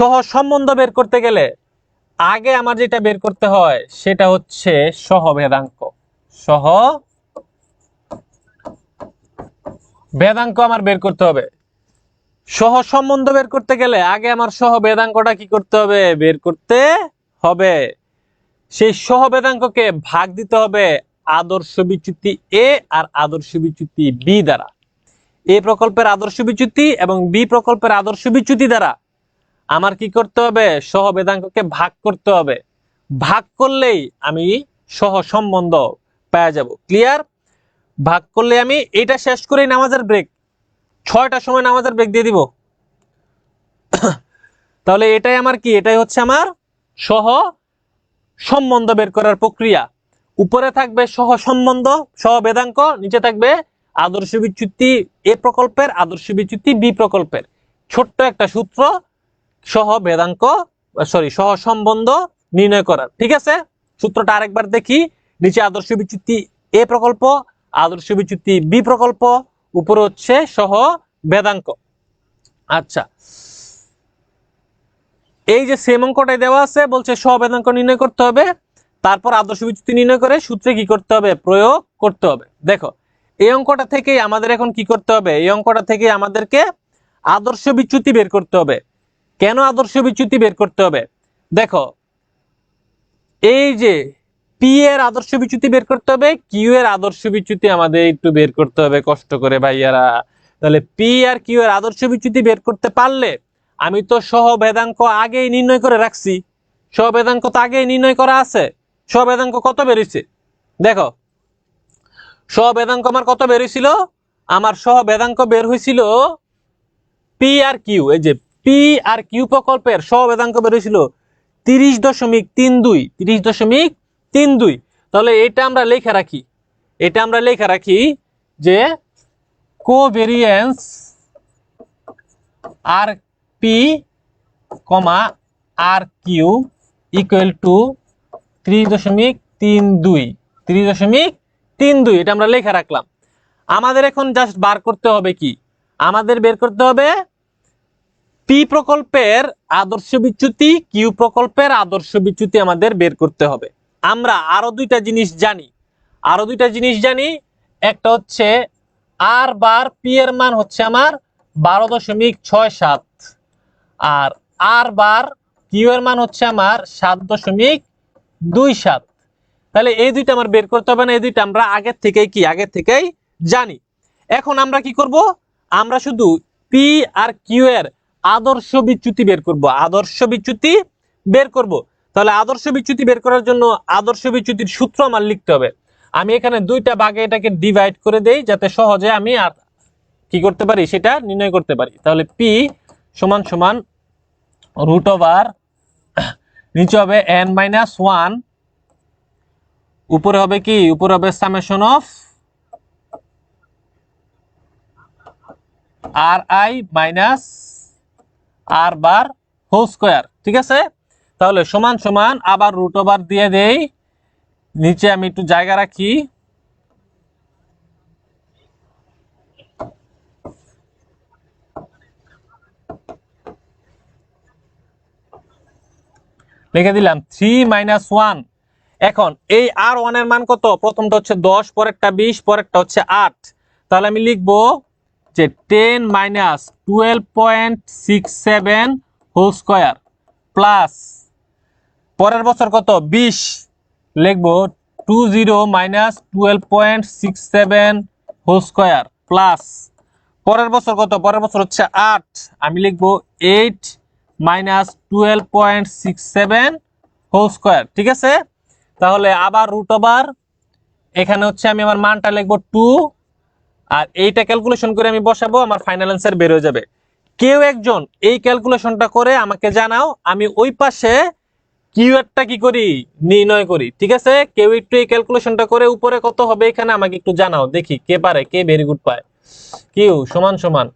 সহ সম্বন্ধ বের করতে গেলে আগে আমার যেটা বের করতে হয় সেটা হচ্ছে সহ ভেদাঙ্ক সহ বেদাঙ্ক আমার বের করতে হবে। সহ সম্বন্ধ বের করতে গেলে আগে আমার সহ বেদাঙ্কটা কি করতে হবে? বের করতে হবে। সেই সহ বেদাঙ্ককে ভাগ দিতে হবে আদর্শ বিচ্যুতি এ আর আদর্শ বিচ্যুতি বি দ্বারা। এ প্রকল্পের আদর্শ বিচ্যুতি এবং বি প্রকল্পের আদর্শ বিচ্যুতি দ্বারা আমার কি করতে হবে? সহ বেদাঙ্ককে ভাগ করতে হবে। ভাগ করলেই আমি সহ সম্বন্ধ পেয়ে যাব। ক্লিয়ার ভাগ করলে আমি এটা শেষ করেই নামাজের ব্রেক ছয়টার সময় নামাজের ব্রেক দিয়ে দিব। তাহলে এটাই আমার কি? এটাই হচ্ছে আমার সহ সম্বন্ধ বের করার প্রক্রিয়া। উপরে থাকবে সহ সম্বন্ধ, সহ বেদাঙ্ক নিচে থাকবে আদর্শ বিচ্যুতি, এ প্রকল্পের আদর্শ বিচ্যুতি, বি প্রকল্পের। ছোট্ট একটা সূত্র সহ বেদাঙ্ক সরি সহ সম্বন্ধ নির্ণয় করার। ঠিক আছে? সূত্রটা আরেকবার দেখি। নিচে আদর্শ বিচ্যুতি এ প্রকল্প, আদর্শ বিচ্যুতি বি প্রকল্প, উপরে হচ্ছে সহ বেদাঙ্ক। আচ্ছা। এই যে সেম অঙ্কটাই দেওয়া আছে, বলছে সহ বেদাঙ্ক নির্ণয় করতে হবে। তারপর আদর্শ বিচ্যুতি নির্ণয় করে সূত্রে কি করতে হবে? প্রয়োগ করতে হবে। দেখো, এই অঙ্কটা থেকেই আমাদের এখন কি করতে হবে? এই অঙ্কটা থেকে আমাদেরকে আদর্শ বিচ্যুতি বের করতে হবে। কেন আদর্শ বিচ্যুতি বের করতে হবে? দেখো, এই যে পি এর আদর্শ বিচ্যুতি বের করতে হবে কিউ এর আদর্শ বিচ্যুতি আমাদের একটু বের করতে হবে, কষ্ট করে ভাইয়ারা। তাহলে পি আর কিউ এর আদর্শ বিচ্যুতি বের করতে পারলে আমি তো সহ বেদাঙ্ক আগেই নির্ণয় করে রাখছি। সহ বেদাঙ্ক তো আগেই নির্ণয় করা আছে। সহ বেদাঙ্ক কত বেরিয়েছে? দেখো সহ বেদাঙ্ক আমার কত বেরিয়েছিল? আমার সহ বেদাঙ্ক বের হয়েছিল পি আর কিউ এই যে পি আর কিউ প্রকল্পের সহ বেদাঙ্ক বের হয়েছিল তিরিশ দশমিক তিন দুই, তিরিশ দশমিক তিন দুই। তাহলে এটা আমরা লেখা রাখি, এটা আমরা লেখা রাখি যে covariance R P comma R Q equal to ত্রিশ দশমিক তিন দুই, ত্রিশ দশমিক তিন দুই, এটা আমরা লেখা রাখলাম। আমাদের এখন জাস্ট বার করতে হবে কি? আমাদের বের করতে হবে পি প্রকল্পের আদর্শ বিচ্যুতি কিউ প্রকল্পের আদর্শ বিচ্যুতি আমাদের বের করতে হবে। আমরা আরও দুইটা জিনিস জানি। আরও দুইটা জিনিস জানি। একটা হচ্ছে আর বার পি এর মান হচ্ছে আমার বারো দশমিক ছয় সাত। আর আর বার কিউ এর মান হচ্ছে আমার সাত দশমিক দুই সাত। তাহলে এই দুইটা আমার বের করতে হবে না, এই দুইটা আমরা আগের থেকেই কি? আগের থেকেই জানি। এখন আমরা কি করব? আমরা শুধু পি আর কিউ এর আদর্শ বিচ্যুতি বের করব, আদর্শ বিচ্যুতি বের করব। তাহলে আদর্শ বিচ্যুতি বের করার জন্য আদর্শ বিচ্যুতির সূত্র আমার লিখতে হবে। আমি এখানে দুইটা ভাগে এটাকে ডিভাইড করে দেই যাতে সহজে আমি আর কি করতে পারি, সেটা নির্ণয় করতে পারি। তাহলে পি সমান সমান রুট ওভার নিচে হবে এন মাইনাস ওয়ান উপরে হবে কি? উপরে হবে summation of R I minus R bar whole square ঠিক আছে? তাহলে সমান সমান আবার রুট ওভার দিয়ে দেই। নিচে আমি একটু জায়গা রাখি। লিখে দিলাম থ্রি মাইনাস ওয়ান এখন এই আর ওয়ানের মান কত? প্রথমটা হচ্ছে দশ, পরেরটা বিশ, পরেরটা হচ্ছে আট। তাহলে আমি লিখব যে ten minus twelve point six seven whole square plus পরের বছর কত? বিশ। লিখব two zero minus twelve point six seven whole square plus পরের বছর কত? পরের বছর হচ্ছে আট। আমি লিখব eight minus twelve point six seven whole square. ঠিক আছে? তাহলে আবার রুট ওভার এখানে হচ্ছে আমি আমার মানটা লিখব টু আর এইটা ক্যালকুলেশন করে আমি বসাবো, আমার ফাইনাল অ্যান্সার বের হয়ে যাবে। কেউ একজন এই ক্যালকুলেশনটা করে আমাকে জানাও, আমি ওই পাশে কিউআরটা কি করি? নির্ণয় করি, ঠিক আছে? কেউ একটু এই ক্যালকুলেশনটা করে উপরে কত হবে এখানে আমাকে একটু জানাও, দেখি কে পারে, কে ভেরি গুড পায়। কিউ, সমান সমান।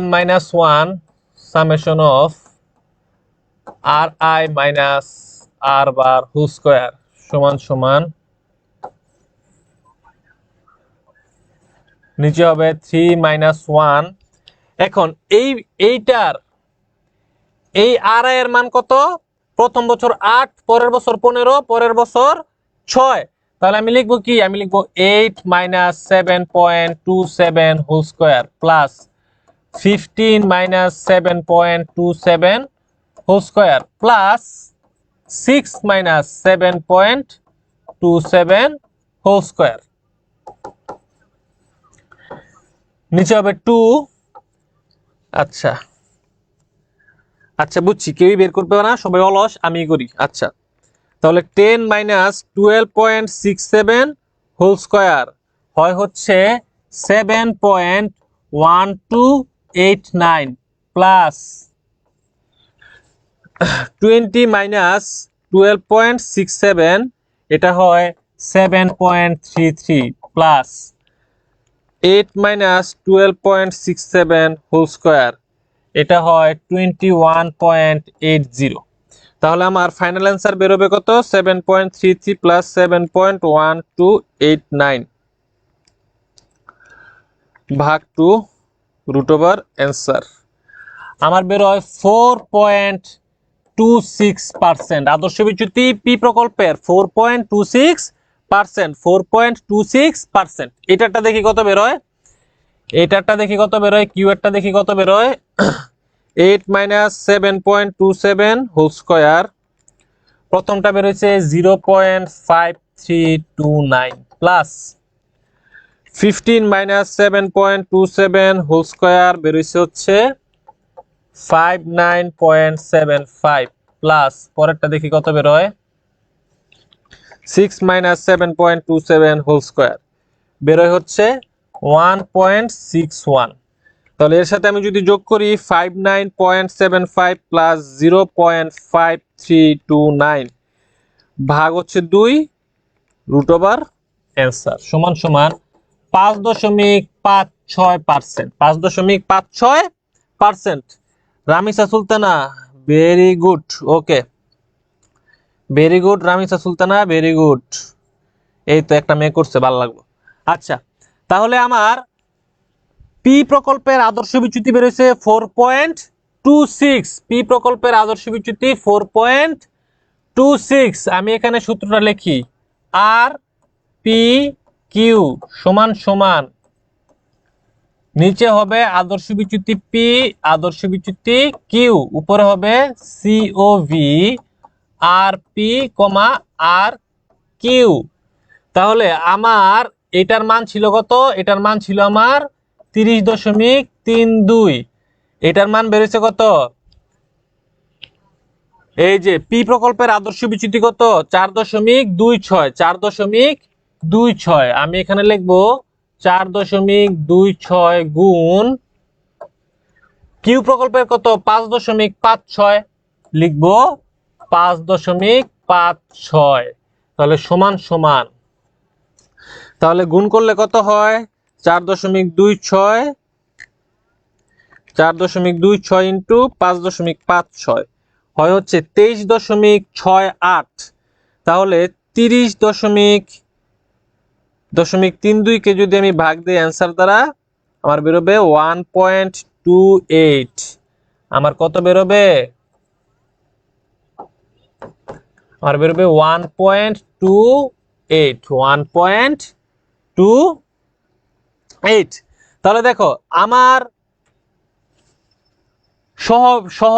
n minus 1 summation of ri minus r bar whole square সমান সমান। নিচে হবে থ্রি মাইনাস ওয়ান এখন এই, এইটার, এই আর এর মান কত? প্রথম বছর আট, পরের বছর পনেরো, পরের বছর ছয়। তাহলে আমি লিখব কি? আমি লিখব eight minus seven point two seven whole square plus fifteen minus seven point two seven whole square plus six minus seven point two seven whole square নিচে হবে টু আচ্ছা। আচ্ছা বুঝছি, কেউই বের করবে না, সবাই অলস আমি করি। আচ্ছা। তাহলে ten minus twelve point six seven whole square হয় হচ্ছে seven point one two eight nine plus twenty minus twelve point six seven এটা হয় seven point three three plus eight minus twelve point six seven whole square এটা হয় twenty one point eight zero তাহলে আমার final answer বেরোবে কত? Seven point three three plus seven point one two eight nine ভাগ two root over answer আমার বেরোয় four point two six percent আদর্শ বিচ্যুতি পি প্রকল্পের four point two six percent four point two six percent দেখি কত বেরোয়? এটারটা দেখি কত বেরোয়? দেখি কত বেরোয়? Eight minus seven point two seven whole square প্রথমটা বেরোচ্ছে zero point five three two nine plus fifteen minus seven point two seven square হচ্ছে five nine point seven five plus পরেরটা দেখি কত বেরোয় six minus seven point two seven whole square বেরোয় হচ্ছে one point six one তাহলে এর সাথে আমি যদি যোগ করি five nine point seven five plus zero point five three two nine ভাগ হচ্ছে দুই রুট ওভার অ্যান্সার সমান সমান পাঁচ দশমিক পাঁচ ছয় পার্সেন্ট পাঁচ দশমিক পাঁচ ছয় percent Ramisa Sultana very good okay very good Ramisa Sultana very good এই তো একটা মেয়ে করছে, ভালো লাগল। আচ্ছা তাহলে আমার পি প্রকল্পের আদর্শ বিচ্যুতি বেরোছে four point two six P প্রকল্পের আদর্শ বিচ্যুতি ফোর পয়েন্ট টু সিক্স আমি এখানে সূত্রটা লিখি। আর পি কিউ সমান সমান। নিচে হবে আদর্শ বিচ্যুতি পি আদর্শ বিচ্যুতি কিউ উপরে হবে C O V R P comma R Q তাহলে আমার এটার মান ছিল কত? এটার মান ছিল আমার তিরিশ দশমিক তিন দুই। এটার মান বেড়েছে কত? এই যে পি প্রকল্পের আদর্শ বিচ্যুতি কত? চার দশমিক দুই ছয়, চার দশমিক দুই ছয়। আমি এখানে লিখব চার দশমিক দুই ছয় গুণ কিউ প্রকল্পের কত? পাঁচ দশমিক পাঁচ ছয়। লিখব পাঁচ দশমিক পাঁচ ছয়। তাহলে সমান সমান। তাহলে গুণ করলে কত হয়? চার দশমিক দুই ছয়। চার দশমিক দুই ছয় ইন্টু পাঁচ দশমিক পাঁচ ছয়। হয় হচ্ছে তেইশ দশমিক ছয় আট। তাহলে তিরিশ দশমিক দশমিক তিন দুইকে যদি আমি ভাগ দিই অ্যান্সার দ্বারা, আমার বেরোবে ওয়ান পয়েন্ট টু এইট আমার কত বেরোবে? আমার বেরোবে one point two eight one point two eight তাহলে দেখো, আমার সহ সহ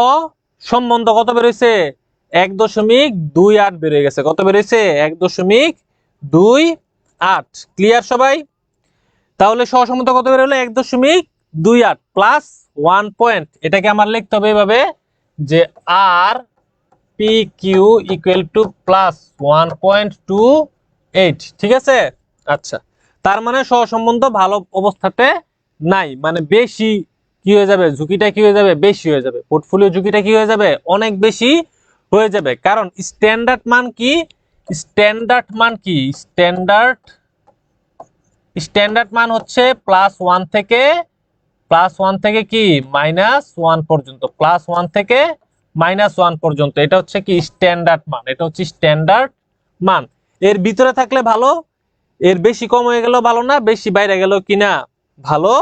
সম্বন্ধ কত বেরোয়েছে এক দশমিক দুই আট বেরিয়ে গেছে। কত বেরিয়েছে এক দশমিক দুই আট। ক্লিয়ার সবাই? তাহলে সহ সম্বন্ধ কত বেরোলো এক দশমিক দুই আট প্লাস ওয়ান পয়েন্ট এটাকে আমার লিখতে হবে এভাবে যে R P Q equal to plus one point two eight ঠিক আছে? আচ্ছা। তার মানে সহসম্বন্ধ ভালো অবস্থাতে নাই। মানে বেশি কি হয়ে যাবে? ঝুঁকিটা কি হয়ে যাবে? বেশি হয়ে যাবে। পোর্টফোলিও ঝুঁকিটা কি হয়ে যাবে? অনেক বেশি হয়ে যাবে। কারণ স্ট্যান্ডার্ড মান কি? স্ট্যান্ডার্ড মান কি? স্ট্যান্ডার্ড স্ট্যান্ডার্ড মান হচ্ছে প্লাস ওয়ান থেকে প্লাস ওয়ান থেকে কি? মাইনাস ওয়ান পর্যন্ত প্লাস ওয়ান থেকে মাইনাস ওয়ান পর্যন্ত। এটা হচ্ছে কি? স্ট্যান্ডার্ড মান, এটা হচ্ছে স্ট্যান্ডার্ড মান। এর ভিতরে থাকলে ভালো, এর বেশি কম হয়ে গেল ভালো না, বেশি বাইরে গেল কিনা ভালো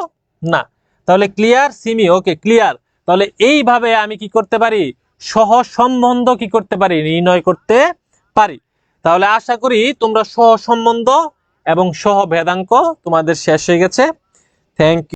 না। তাহলে ক্লিয়ার সিমি ওকে ক্লিয়ার তাহলে এইভাবে আমি কি করতে পারি? সহ সম্বন্ধ কি করতে পারি? নির্ণয় করতে পারি। তাহলে আশা করি তোমরা সহ সম্বন্ধ এবং সহ ভেদাঙ্ক তোমাদের শেষ হয়ে গেছে। Thank you